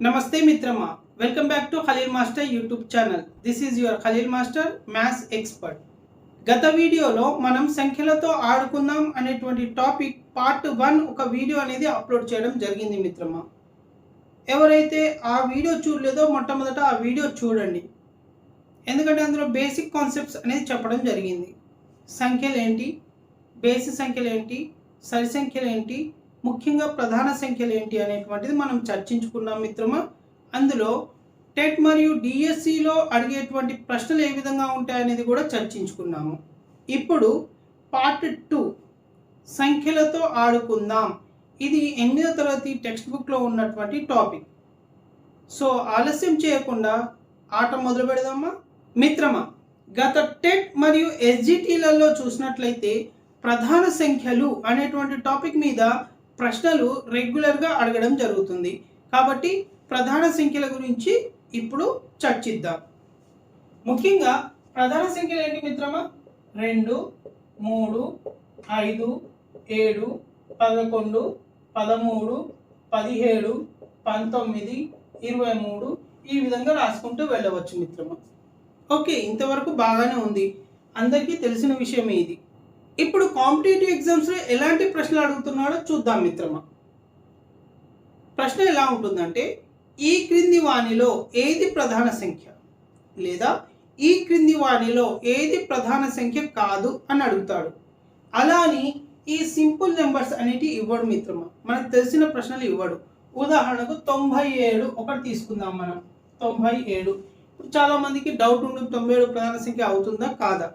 నమస్తే మిత్రమా. Welcome back to Khalil master YouTube channel this is your Khalil master maths expert గత వీడియోలో మనం సంఖ్యలతో ఆడుకుందాం అనేటువంటి టాపిక్ పార్ట్ వన్ ఒక వీడియో అనేది అప్లోడ్ చేయడం జరిగింది మిత్రమా. ఎవరైతే ఆ వీడియో చూడలేదో మొట్టమొదట ఆ వీడియో చూడండి. ఎందుకంటే అందులో బేసిక్ కాన్సెప్ట్స్ అనేది చెప్పడం జరిగింది. సంఖ్యలు ఏంటి? బేసి సంఖ్యలు ఏంటి? సరి సంఖ్యలు ఏంటి? ముఖ్యంగా ప్రధాన సంఖ్యలు ఏంటి అనేటువంటిది మనం చర్చించుకున్నాం మిత్రమా? అందులో టెట్ మరియు డిఎస్సిలో అడిగేటువంటి ప్రశ్నలు ఏ విధంగా ఉంటాయనేది కూడా చర్చించుకున్నాము. ఇప్పుడు పార్ట్ టూ సంఖ్యలతో ఆడుకుందాం. ఇది ఎనిమిదో తరగతి టెక్స్ట్ బుక్లో ఉన్నటువంటి టాపిక్. సో ఆలస్యం చేయకుండా ఆట మొదలు పెడదామా? మిత్రమా గత టెట్ మరియు ఎస్జిటీలలో చూసినట్లయితే ప్రధాన సంఖ్యలు అనేటువంటి టాపిక్ మీద ప్రశ్నలు రెగ్యులర్గా అడగడం జరుగుతుంది. కాబట్టి ప్రధాన సంఖ్యల గురించి ఇప్పుడు చర్చిద్దాం. ముఖ్యంగా ప్రధాన సంఖ్యలు ఏంటి మిత్రమా? రెండు మూడు ఐదు ఏడు పదకొండు పదమూడు పదిహేడు పంతొమ్మిది ఇరవై మూడు ఈ విధంగా రాసుకుంటూ వెళ్ళవచ్చు మిత్రమా. ఓకే ఇంతవరకు బాగానే ఉంది. అందరికీ తెలిసిన విషయమే ఇది. ఇప్పుడు కాంపిటేటివ్ ఎగ్జామ్స్లో ఎలాంటి ప్రశ్నలు అడుగుతున్నాడో చూద్దాం మిత్రమా. ప్రశ్న ఎలా ఉంటుందంటే ఈ క్రింది వాణిలో ఏది ప్రధాన సంఖ్య? లేదా ఈ క్రింది వాణిలో ఏది ప్రధాన సంఖ్య కాదు అని అడుగుతాడు. అలా అని ఈ సింపుల్ నెంబర్స్ అనేటి ఇవ్వడు మిత్రమా. మనకు తెలిసిన ప్రశ్నలు ఇవ్వడు. ఉదాహరణకు తొంభై ఏడు ఒకటి తీసుకుందాం మనం. తొంభై ఏడు. ఇప్పుడు చాలామందికి డౌట్ ఉంటుంది తొంభై ఏడు ప్రధాన సంఖ్య అవుతుందా కాదా?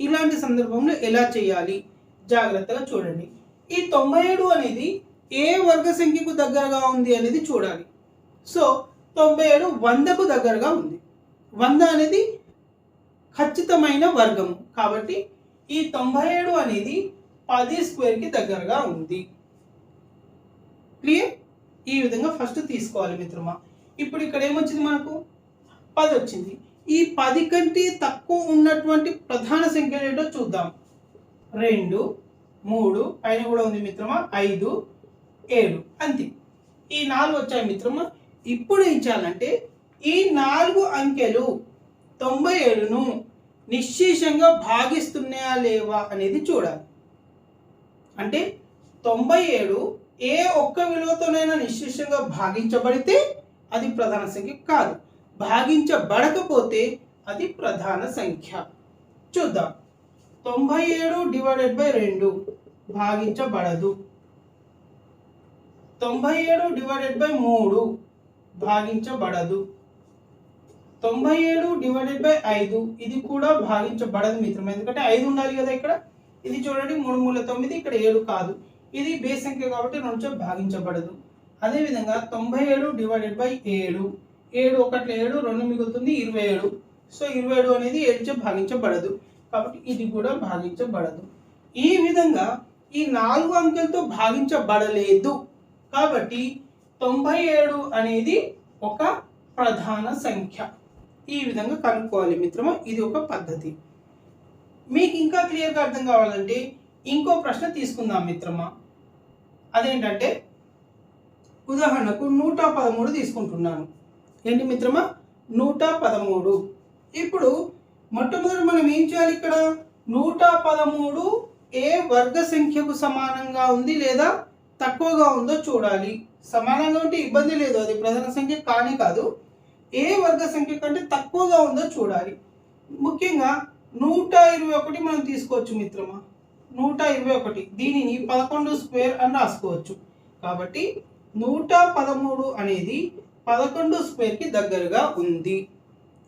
ఇలాంటి సందర్భంలో ఎలా చేయాలి? జాగ్రత్తగా చూడండి. ఈ తొంభై ఏడు అనేది ఏ వర్గ సంఖ్యకు దగ్గరగా ఉంది అనేది చూడాలి. సో తొంభై ఏడు వందకు దగ్గరగా ఉంది. వంద అనేది ఖచ్చితమైన వర్గము కాబట్టి ఈ తొంభై ఏడు అనేది పది స్క్వేర్కి దగ్గరగా ఉంది. క్లియర్? ఈ విధంగా ఫస్ట్ తీసుకోవాలి మిత్రమా. ఇప్పుడు ఇక్కడ ఏమొచ్చింది మనకు? పది వచ్చింది. ఈ పది కంటే తక్కువ ఉన్నటువంటి ప్రధాన సంఖ్యలు ఏంటో చూద్దాం. రెండు మూడు పైన కూడా ఉంది మిత్రమా? ఐదు ఏడు. అంతే. ఈ నాలుగు వచ్చాయి మిత్రమా? ఇప్పుడు ఏం చేయాలంటే ఈ నాలుగు అంకెలు తొంభై ఏడును నిశ్శేషంగా భాగిస్తున్నాయా లేవా అనేది చూడాలి. అంటే తొంభై ఏడు ఏ ఒక్క విలువతోనైనా నిశ్శేషంగా భాగించబడితే అది ప్రధాన సంఖ్య కాదు. భాగించబడకపోతే అది ప్రధాన సంఖ్య. చూద్దాం. తొంభై ఏడు డివైడెడ్ బై రెండు భాగించబడదు. తొంభై ఏడు డివైడెడ్ బై మూడు భాగించబడదు. తొంభై ఏడు డివైడెడ్ బై ఐదు ఇది కూడా భాగించబడదు మిత్రం ఎందుకంటే ఐదు ఉండాలి కదా ఇక్కడ. ఇది చూడండి మూడు మూల తొమ్మిది ఇక్కడ ఏడు కాదు. ఇది బేస్ సంఖ్య కాబట్టి రెండు భాగించబడదు. అదేవిధంగా తొంభై ఏడు డివైడెడ్ బై ఏడు. ఏడు ఒకటి ఏడు రెండు మిగులుతుంది ఇరవై ఏడు. సో ఇరవై ఏడు అనేది ఏడుచే భాగించబడదు. కాబట్టి ఇది కూడా భాగించబడదు. ఈ విధంగా ఈ నాలుగు అంకెలతో భాగించబడలేదు. కాబట్టి తొంభై ఏడు అనేది ఒక ప్రధాన సంఖ్య. ఈ విధంగా కనుక్కోవాలి మిత్రమా ఇది ఒక పద్ధతి. మీకు ఇంకా క్లియర్గా అర్థం కావాలంటే ఇంకో ప్రశ్న తీసుకుందాం మిత్రమా. అదేంటంటే ఉదాహరణకు నూట పదమూడు తీసుకుంటున్నాను. ఏంటి మిత్రమా? నూట పదమూడు. ఇప్పుడు మొట్టమొదటి మనం ఏం చేయాలి ఇక్కడ? నూట పదమూడు ఏ వర్గ సంఖ్యకు సమానంగా ఉంది లేదా తక్కువగా ఉందో చూడాలి. సమానంగా ఉంటే ఇబ్బంది లేదు. అది ప్రధాన సంఖ్య కానీ కాదు. ఏ వర్గ సంఖ్య కంటే తక్కువగా ఉందో చూడాలి. ముఖ్యంగా నూట ఇరవై ఒకటి మనం తీసుకోవచ్చు మిత్రమా? నూట ఇరవై ఒకటి. దీనిని పదకొండు స్క్వేర్ అని రాసుకోవచ్చు. కాబట్టి నూట పదమూడు అనేది పదకొండు స్క్వేర్కి దగ్గరగా ఉంది.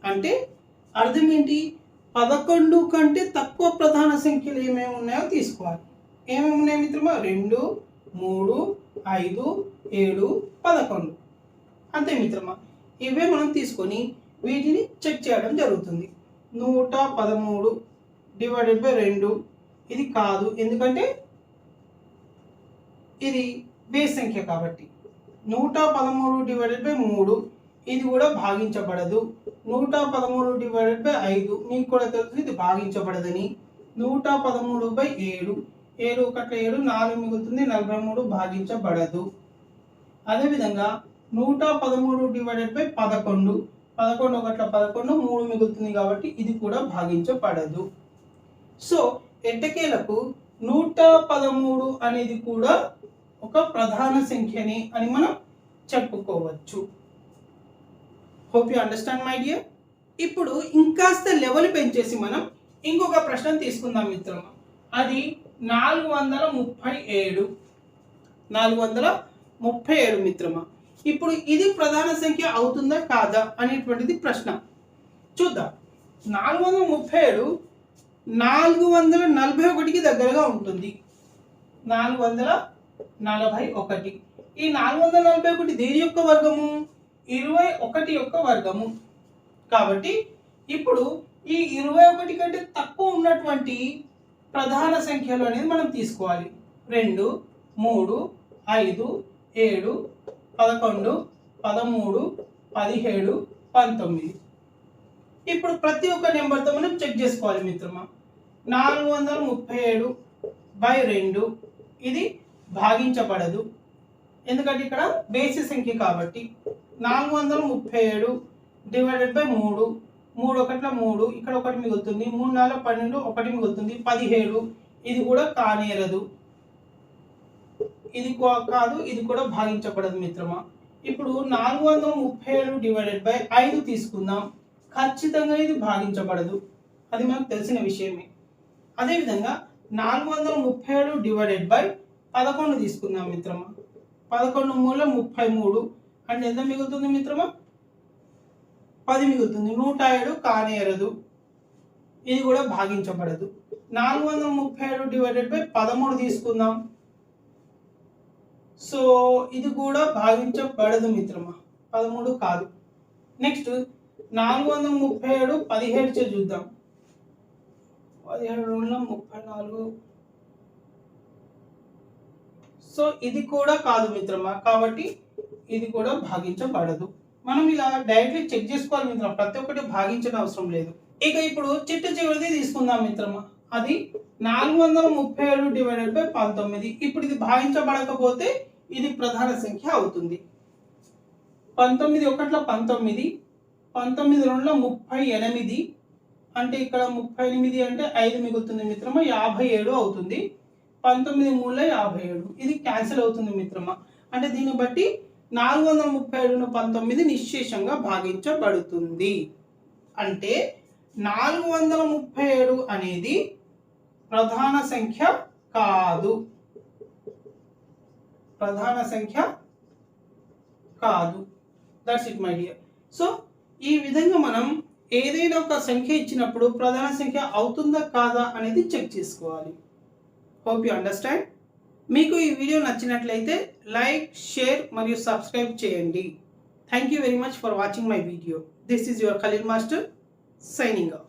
అంటే అర్థం ఏంటి పదకొండు కంటే తక్కువ ప్రధాన సంఖ్యలు ఏమేమి ఉన్నాయో తీసుకోవాలి. ఏమేమి ఉన్నాయి మిత్రమా? రెండు మూడు ఐదు ఏడు పదకొండు. అంతే మిత్రమా? ఇవే మనం తీసుకొని వీటిని చెక్ చేయడం జరుగుతుంది. నూట పదమూడు డివైడెడ్ బై రెండు. ఇది కాదు. ఎందుకంటే ఇది బేస్ సంఖ్య కాబట్టి. నూట పదమూడు డివైడెడ్ బై మూడు. ఇది కూడా భాగించబడదు. నూట పదమూడు డివైడెడ్ బై ఐదు. మీకు కూడా తెలుసు ఇది భాగించబడదని. నూట పదమూడు బై ఏడు. ఏడు ఒకటి ఏడు నాలుగు మిగులుతుంది నలభై మూడు భాగించబడదు. అదేవిధంగా నూట పదమూడు డివైడెడ్ బై పదకొండు. పదకొండు ఒకట్ల పదకొండు మూడు మిగులుతుంది కాబట్టి ఇది కూడా భాగించబడదు. సో ఎట్టకేలకు నూట పదమూడు అనేది కూడా ఒక ప్రధాన సంఖ్యని అని మనం చెప్పుకోవచ్చు. Hope you understand my dear ఇప్పుడు ఇంకాస్త లెవెల్ పెంచేసి మనం ఇంకొక ప్రశ్న తీసుకుందాం మిత్రమా. అది నాలుగు వందల ముప్పై ఏడు. నాలుగు వందల ముప్పై ఏడు మిత్రమా. ఇప్పుడు ఇది ప్రధాన సంఖ్య అవుతుందా కాదా అనేటువంటిది ప్రశ్న. చూద్దాం. నాలుగు వందల ముప్పై ఏడు నాలుగు వందల నలభై ఒకటికి దగ్గరగా ఉంటుంది. నాలుగు వందల నలభై ఒకటి. ఈ నాలుగు వందల నలభై ఒకటి దేని యొక్క వర్గము? ఇరవై ఒకటి యొక్క వర్గము. కాబట్టి ఇప్పుడు ఈ ఇరవై ఒకటి కంటే తక్కువ ఉన్నటువంటి ప్రధాన సంఖ్యలు అనేది మనం తీసుకోవాలి. రెండు మూడు ఐదు ఏడు పదకొండు పదమూడు పదిహేడు పంతొమ్మిది. ఇప్పుడు ప్రతి ఒక్క నెంబర్తో మనం చెక్ చేసుకోవాలి మిత్రమా. నాలుగు వందల ముప్పై ఏడు బై రెండు. ఇది భాగించబడదు. ఎందుకంటే ఇక్కడ బేసి సంఖ్య కాబట్టి. నాలుగు వందల ముప్పై ఏడు డివైడెడ్ బై మూడు. మూడు ఒకట్ల మూడు. ఇక్కడ ఒకటి మిగులుతుంది. మూడు నాలుగు పన్నెండు ఒకటి మిగులుతుంది. పదిహేడు. ఇది కూడా కానేరదు. ఇది కాదు ఇది కూడా భాగించబడదు మిత్రమా. ఇప్పుడు నాలుగు వందల ముప్పై ఏడు డివైడెడ్ బై ఐదు తీసుకుందాం. ఖచ్చితంగా ఇది భాగించబడదు. అది మనకు తెలిసిన విషయమే. అదేవిధంగా నాలుగు వందల ముప్పై ఏడు డివైడెడ్ బై పదకొండు తీసుకుందాం మిత్రమా. పదకొండు మూల ముప్పై మూడు. అంటే ఎంత మిగులుతుంది మిత్రమా? పది మిగులుతుంది. నూట ఏడు కానేరదు ఇది కూడా భాగించబడదు. నాలుగు వందల ముప్పై ఏడు డివైడెడ్ బై పదమూడు తీసుకుందాం. సో ఇది కూడా భాగించబడదు మిత్రమా? పదమూడు కాదు. నెక్స్ట్ నాలుగు వందల ముప్పై ఏడు పదిహేడు చే చూద్దాం. పదిహేడు రెండు ముప్పై నాలుగు. సో ఇది కూడా కాదు మిత్రమా? కాబట్టి ఇది కూడా భాగించబడదు. మనం ఇలా డైరెక్ట్లీ చెక్ చేసుకోవాలి మిత్రమా ప్రతి ఒక్కటి భాగించడం అవసరం లేదు. ఇక ఇప్పుడు చిట్ట చివరిది తీసుకుందాం మిత్రమా అది నాలుగు వందల ముప్పై ఏడు డివైడెడ్ బై పంతొమ్మిది. ఇప్పుడు ఇది భాగించబడకపోతే ఇది ప్రధాన సంఖ్య అవుతుంది. పంతొమ్మిది ఒకట్ల పంతొమ్మిది పంతొమ్మిది రెండులో ముప్పై ఎనిమిది. అంటే ఇక్కడ ముప్పై ఎనిమిది అంటే ఐదు మిగులుతుంది మిత్రమా? యాభై ఏడు అవుతుంది. పంతొమ్మిది మూడులో యాభై ఏడు. ఇది క్యాన్సిల్ అవుతుంది మిత్రమా? అంటే దీన్ని బట్టి నాలుగు వందల ముప్పై ఏడును పంతొమ్మిది నిశ్శేషంగా భాగించబడుతుంది. అంటే నాలుగు వందల ముప్పై ఏడు అనేది ప్రధాన సంఖ్య కాదు. ప్రధాన సంఖ్య కాదు. That's it my dear so ఈ విధంగా మనం ఏదైనా ఒక సంఖ్య ఇచ్చినప్పుడు ప్రధాన సంఖ్య అవుతుందా కాదా అనేది చెక్ చేసుకోవాలి. హోప్ యు అండర్స్టాండ్ మీకు ఈ వీడియో నచ్చినట్లయితే లైక్ షేర్ మరియు సబ్స్క్రైబ్ చేయండి. Thank you very much for watching my video this is your Khalil master signing off